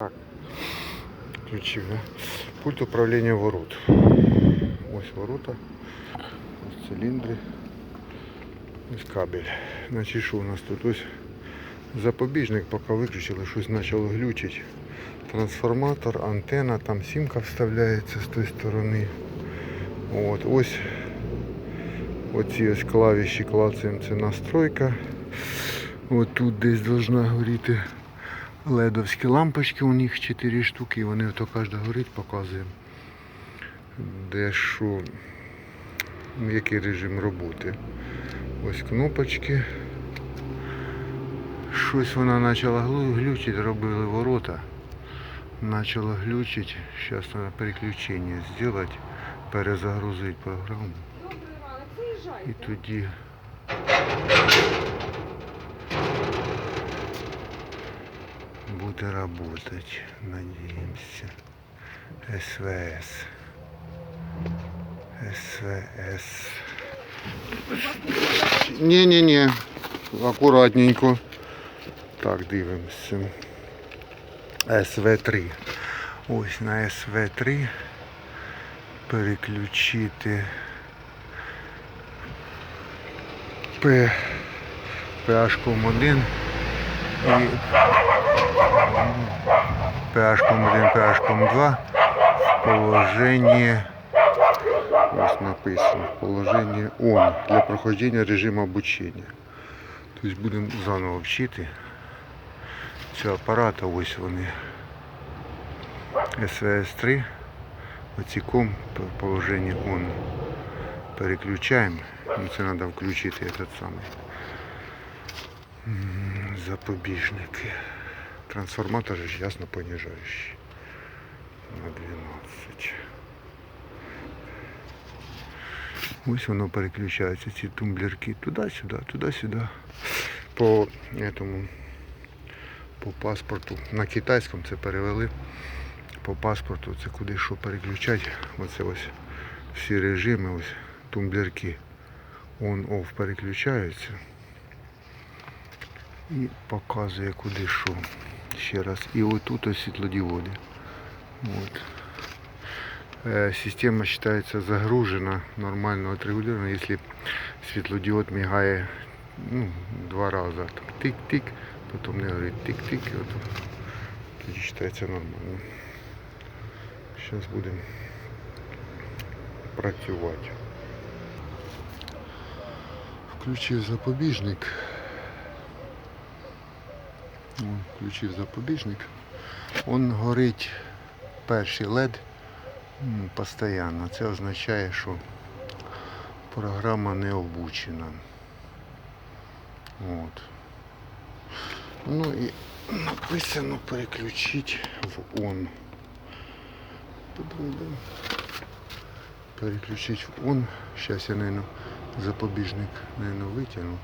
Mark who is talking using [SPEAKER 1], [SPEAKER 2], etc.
[SPEAKER 1] Так. Включив, да? Пульт управління ворот. Ось ворота. Ось циліндри. Ось кабель. Значить, що у нас тут? Ось запобіжник, поки виключили, щось почало глючити. Трансформатор, антена, там сімка вставляється з тої сторони. От, ось оці ось клавіші клацаємо, це настройка. От тут десь должна горіти ледовські лампочки, у них 4 штуки, і вони то кожна горить, показує. Де що, який режим роботи. Ось кнопочки. Щось вона почала глючити, робили ворота. Почала глючити. Зараз треба переключення зробити, перезагрузити програму. І тоді буде работать, надеемся. СВС. СВС. Не-не-не, акуратненько. Так, дивимося. СВ3. Ось на СВ3 переключити П PH 1 і PH 1, PH 2 в положенні ось написано в положенні ON для проходження режиму обучення. Тобто будемо заново вчити цього апарата, ось вони. СВС-3 оці ком в положенні ON переключаємо. Ну, це треба включити этот самий м, Запобіжники. Трансформатор ж ясно понижающий. На 12. Ось воно переключається, ці тумблерки туди-сюди, туди-сюди. По этому, по паспорту. На китайському це перевели. По паспорту це куди що переключати. Оце ось всі режими, ось тумблерки on-off переключаються і показує куди що. Ще раз. І отут ось світлодіоди. От. Э, Система считается загружена, нормально отрегулирована, если светлодиод мигает ну, два раза. Тик-тик, потом не говорит тик-тик, тоді считается нормально. Сейчас будемо працювати. Включив запобіжник. Включив запобіжник. Он горить перший LED постійно. Це означає, що програма не обучена. От. Ну і написано переключити в ON. Бу-бум-бум. В ON. Сейчас я, наверное, запобіжник, наверное, витягну.